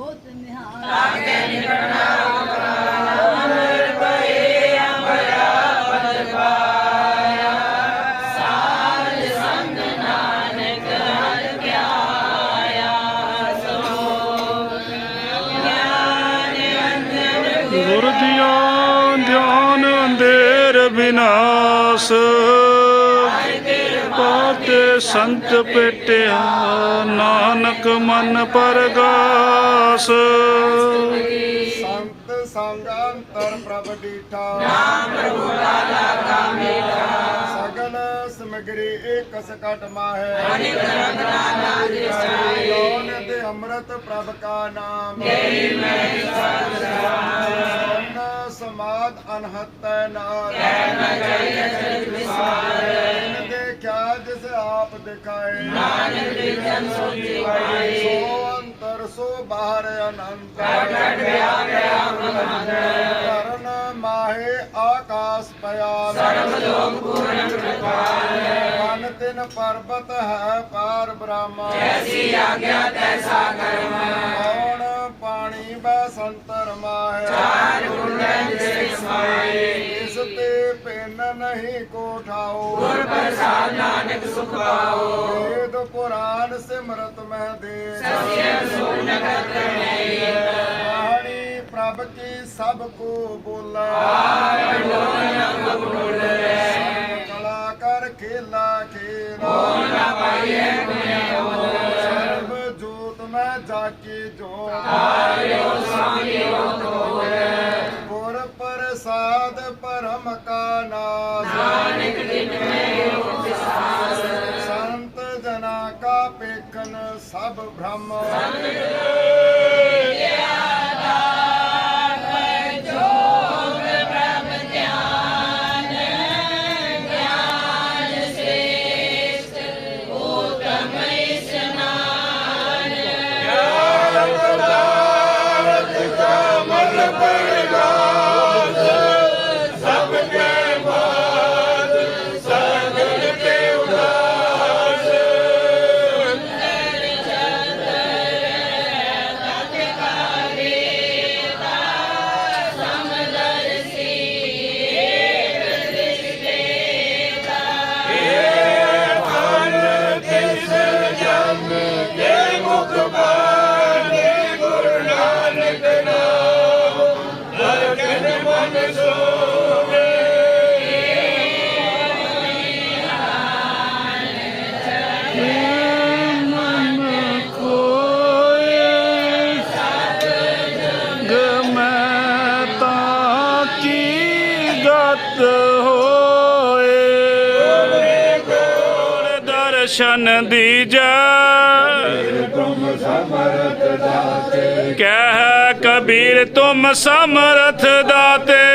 ਸੇ ਸੁਹੋਤ ਨਿਹਾਲ ਗੁਰ ਅੰਧੇਰ ਵਿਨਾਸ਼ ਪਾਤੇ ਸੰਤ ਪੇਟਿਆ ਨਾਨਕ ਮਨ ਪਰਗਾਸ ਸੰਤ ਸੰਗ ਅੰਤਰ ਪ੍ਰਭ ਡੀਠਾ ਨਾਮ ਪ੍ਰਭੂ ਦਾ ਲਾਗਾ ਮੀਠਾ ਸਗਲ ਸਮਗਰੀ ਏਕ ਸਕਟ ਮਾਹੇ ਅਨਿਕ ਰਤਨਾ ਨਾਮ ਲੋਨ ਦੇ ਅੰਮ੍ਰਿਤ ਪ੍ਰਭ ਕਾ ਨਾਮ ਤੇਰੀ ਮੈਂ ਸਮਾਦ ਅਨਹਤ ਨਾਰ। ਕਹਿਣਾ ਚਾਹੀਏ ਜਗ ਵਿਸਾਰੇ ਦੇਖਿਆ ਜਿਸ ਆਪ ਦਿਖਾਏ। ਨਾਨਕ ਦੇ ਜਨ ਸੋਚੀ ਵਾਈ ਸੋ ਅੰਤਰ ਸੋ ਬਾਹਰ ਅਨੰਤ। ਕਰਨ ਮਾਹੇ ਆਕਾਸ ਪਿਆ ਸਰਬ ਲੋਕ ਪੂਰਨ ਕਿਰਪਾਲ। ਮਨ ਤਿਨ ਪਰਬਤ ਹੈ ਪਾਰ ਬ੍ਰਹਮ। ਐਸੀ ਆਗਿਆ ਤੈਸਾ ਕਰਮ। ਕੌਣ ਪਾਣੀ ਬੈ ਸੰਤਰ ਮਾਹੇ ਚਾਰ ਗੁਣ ਦੇ ਸਮਾਏ ਇਸ ਤੇ ਪਿੰਨ ਨਹੀਂ ਕੋ ਠਾਓ ਗੁਰ ਪ੍ਰਸਾਦ ਨਾਨਕ ਸੁਖ ਪਾਓ। ਵੇਦ ਪੁਰਾਨ ਸਿਮਰਤ ਮਹਿ ਦੇ ਸਤਿ ਸੁਨ ਕਹਾਣੀ ਪ੍ਰਭ ਕੀ ਸਭ ਕੋ ਬੋਲਾ। ਕਲਾ ਕਰ ਖੇਲਾ ਖੇਲ। ਨਾ ਪਾਈਏ ਸਰਬ ਜੋਤ ਮੈਂ ਜਾਕੀ ਜੋਤ। ਆਇਓ ਸਭ ਗਤ ਹੋਏ। ਗੁਰ ਦਰਸ਼ਨ ਦੀਜੈ ਕਹਿ ਕਬੀਰ ਤੁਮ ਸਮਰਥ ਦਾਤੇ।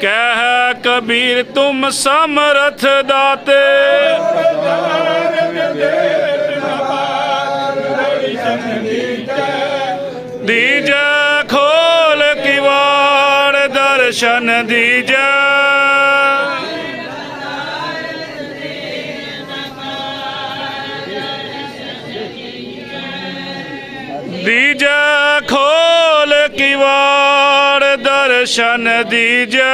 ਕਹਿ ਕਬੀਰ ਤੁਮ ਸਮਰਥ ਦਾਤੇ। ਦਰਸ਼ਨ ਦੀਜੈ। ਦੀਜੈ ਖੋਲ ਕਿਵਾੜ ਦਰਸ਼ਨ ਦੀਜੈ।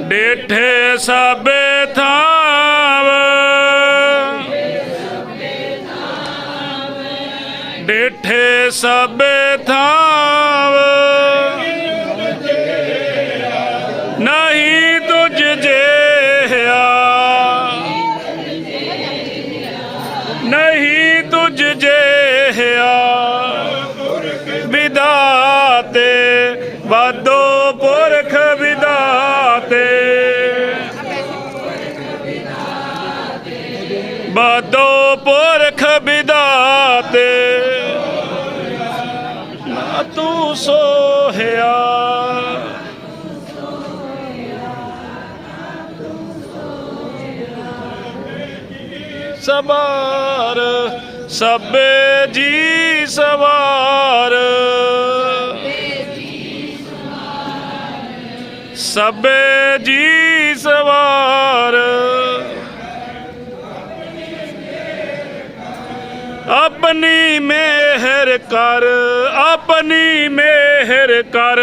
ਡੇਠੇ ਸਾਬੇ ਥਾਵ। ਡੇਠੇ ਸਾਬੇ ਥਾਵ। ਨਹੀਂ ਤੁਝ ਜਿਹਾ ਨਹੀਂ ਤੁਝ ਜਿਹਾ ਵਿਦਾਤੇ ਵਾਦੋ ਸਵਾਰ ਸਭੇ ਜੀ ਸਵਾਰ। ਸਭੇ ਜੀ ਸਵਾਰ। ਆਪਣੀ ਮਿਹਰ ਕਰ ਆਪਣੀ ਮਿਹਰ ਕਰ।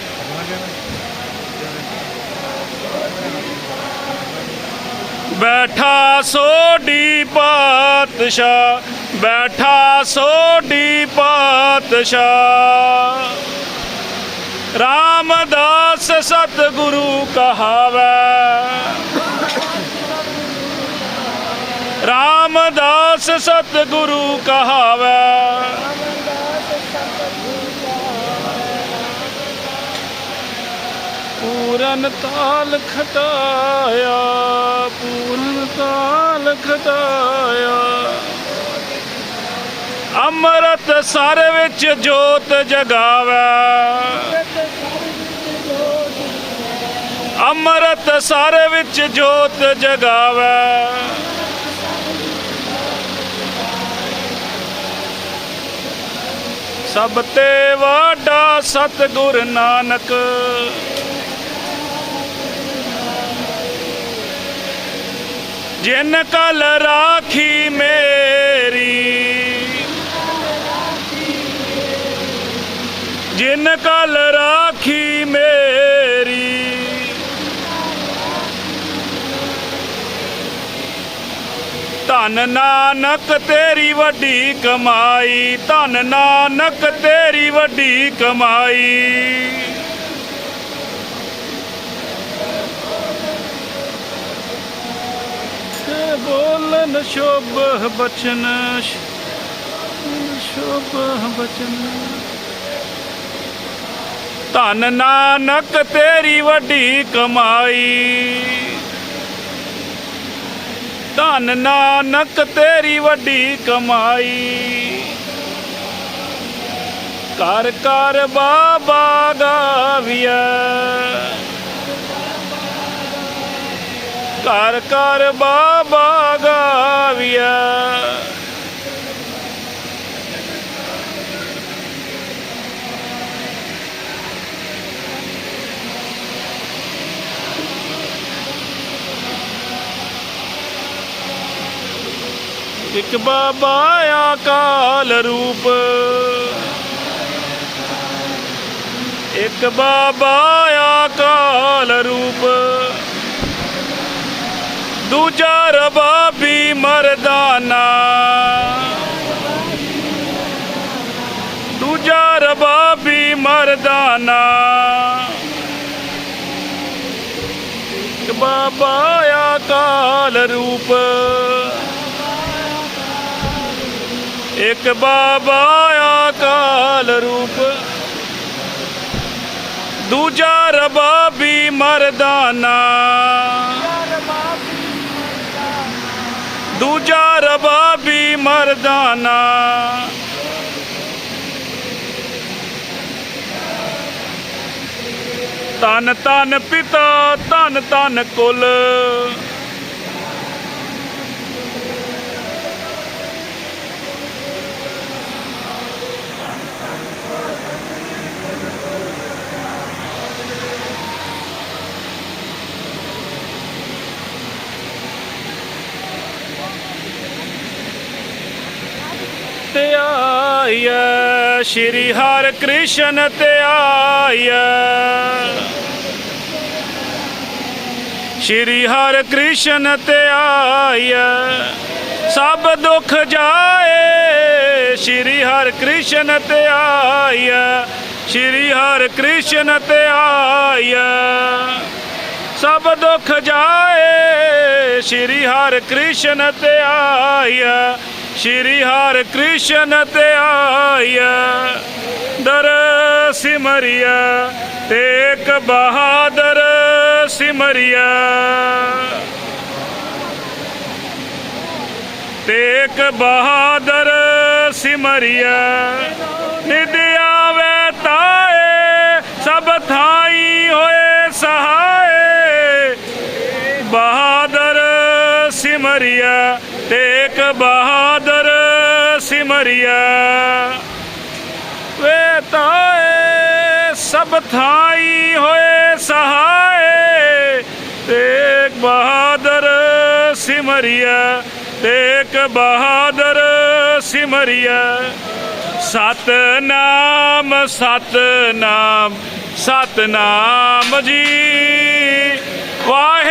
ਬੈਠਾ ਸੋਢੀ ਪਾਤਸ਼ਾਹ ਬੈਠਾ ਸੋਢੀ ਪਾਤਸ਼ਾਹ। ਰਾਮਦਾਸ ਸਤਿਗੁਰੂ ਕਹਾਵੈ। ਰਾਮਦਾਸ ਸਤਿਗੁਰੂ ਕਹਾਵੈ। ਪੂਰਨ ਤਾਲ ਖਟਾਇਆ, ਪੂਰਨ ਤਾਲ ਖਟਾਇਆ। ਅੰਮ੍ਰਿਤ ਸਰ ਵਿੱਚ ਜੋਤ ਜਗਾਵੇ। ਅੰਮ੍ਰਿਤ ਸਰ ਵਿੱਚ ਜੋਤ ਜਗਾਵੇ। ਸਭ ਤੇ ਵਾਡਾ ਸਤਿਗੁਰ ਨਾਨਕ। ਜਿਨ ਕਲ ਰਾਖੀ ਮੇਰੀ, ਜਿਨ ਕਲ ਰਾਖੀ ਮੇਰੀ, ਧਨ ਨਾਨਕ ਤੇਰੀ ਵੱਡੀ ਕਮਾਈ, ਧਨ ਨਾਨਕ ਤੇਰੀ ਵੱਡੀ ਕਮਾਈ ਤੇ ਬੋਲਨ ਸ਼ੁਭ ਬਚਨ ਸ਼ੁਭ ਬਚਨ। ਧਨ ਨਾਨਕ ਤੇਰੀ ਵੱਡੀ ਕਮਾਈ। ਧਨ ਨਾਨਕ ਤੇਰੀ ਵੱਡੀ ਕਮਾਈ। ਕਰ ਕਰ ਬਾਬਾ ਗਾਵੀਐ। ਘਰ ਘਰ ਬਾਬਾ ਗਾਵੀਐ ਇੱਕ ਬਾਬਾ ਆਕਾਲ ਰੂਪ। ਇੱਕ ਬਾਬਾ ਆਕਾਲ ਰੂਪ। ਦੂਜਾ ਰਬਾਬੀ ਮਰਦਾਨਾ ਦੂਜਾ ਰਬਾਬੀ ਮਰਦਾਨਾ ਇੱਕ ਬਾਬਾ ਆਕਾਲ ਰੂਪ। ਇੱਕ ਬਾਬਾ ਆਕਾਲ ਰੂਪ। ਦੂਜਾ ਰਬਾਬੀ ਮਰਦਾਨਾ ਦੂਜਾ ਰਬਾਬੀ ਮਰਦਾਨਾ ਤਨ ਤਨ ਪਿਤਾ ਤਨ ਤਨ ਕੁਲ ਤੇ ਆਇਆ ਸ਼੍ਰੀ ਹਰਿ ਕ੍ਰਿਸ਼ਨ ਤੇ ਆਇਆ ਸ਼੍ਰੀ ਹਰਿ ਕ੍ਰਿਸ਼ਨ ਤੇ ਆਇਆ ਸਭ ਦੁੱਖ ਜਾਏ, ਸ਼੍ਰੀ ਹਰਿ ਕ੍ਰਿਸ਼ਨ ਤੇ ਆਇਆ ਸ਼੍ਰੀ ਹਰਿ ਕ੍ਰਿਸ਼ਨ ਤੇ ਆਇਆ ਸਭ ਦੁੱਖ ਜਾਏ, ਸ਼੍ਰੀ ਹਰਿ ਕ੍ਰਿਸ਼ਨ ਤੇ ਆਇਆ ਸ਼੍ਰੀ ਹਰਿ ਕ੍ਰਿਸ਼ਨ ਤੇ ਆਇਆ ਦਰ ਸਿਮਰਿਆ ਤੇ ਬਹਾਦਰ ਸਿਮਰਿਆ ਤੇ ਇੱਕ ਬਹਾਦਰ ਸਿਮਰਿਆ ਨਿਦ ਆਵੇ ਤਾਏ, ਸਭ ਥਾਈ ਹੋਏ ਸਹਾਏ। ਬਹਾਦਰ ਸਿਮਰਿਆ ਤੇਕ ਬਹਾਦਰ ਸਿਮਰਿਆ ਵੇ ਤਾਏ, ਸਭ ਥਾਈ ਹੋਏ ਸਹਾਏ। ਤੇਕ ਬਹਾਦਰ ਸਿਮਰਿਆ ਤੇਕ ਬਹਾਦਰ ਸਿਮਰਿਆ ਸਤਨਾਮ ਸਤਨਾਮ ਸਤਨਾਮ ਜੀ। ਵਾਹਿ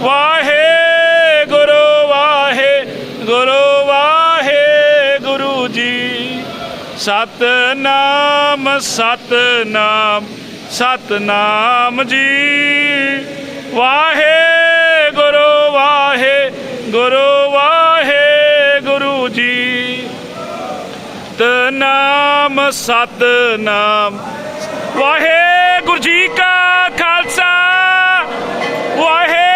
ਵਾਹੇ ਗੁਰੂ ਵਾਹੇ ਗੁਰੂ ਵਾਹੇ ਗੁਰੂ ਜੀ। ਸਤਨਾਮ ਸਤਨਾਮ ਸਤਨਾਮ ਜੀ। ਵਾਹੇ ਗੁਰੂ ਵਾਹੇ ਗੁਰੂ ਵਾਹੇ ਗੁਰੂ ਜੀ। ਤਨਾਮ ਸਤਨਾਮ। ਵਾਹਿਗੁਰੂ ਜੀ ਕਾ ਖਾਲਸਾ। ਵਾਹਿ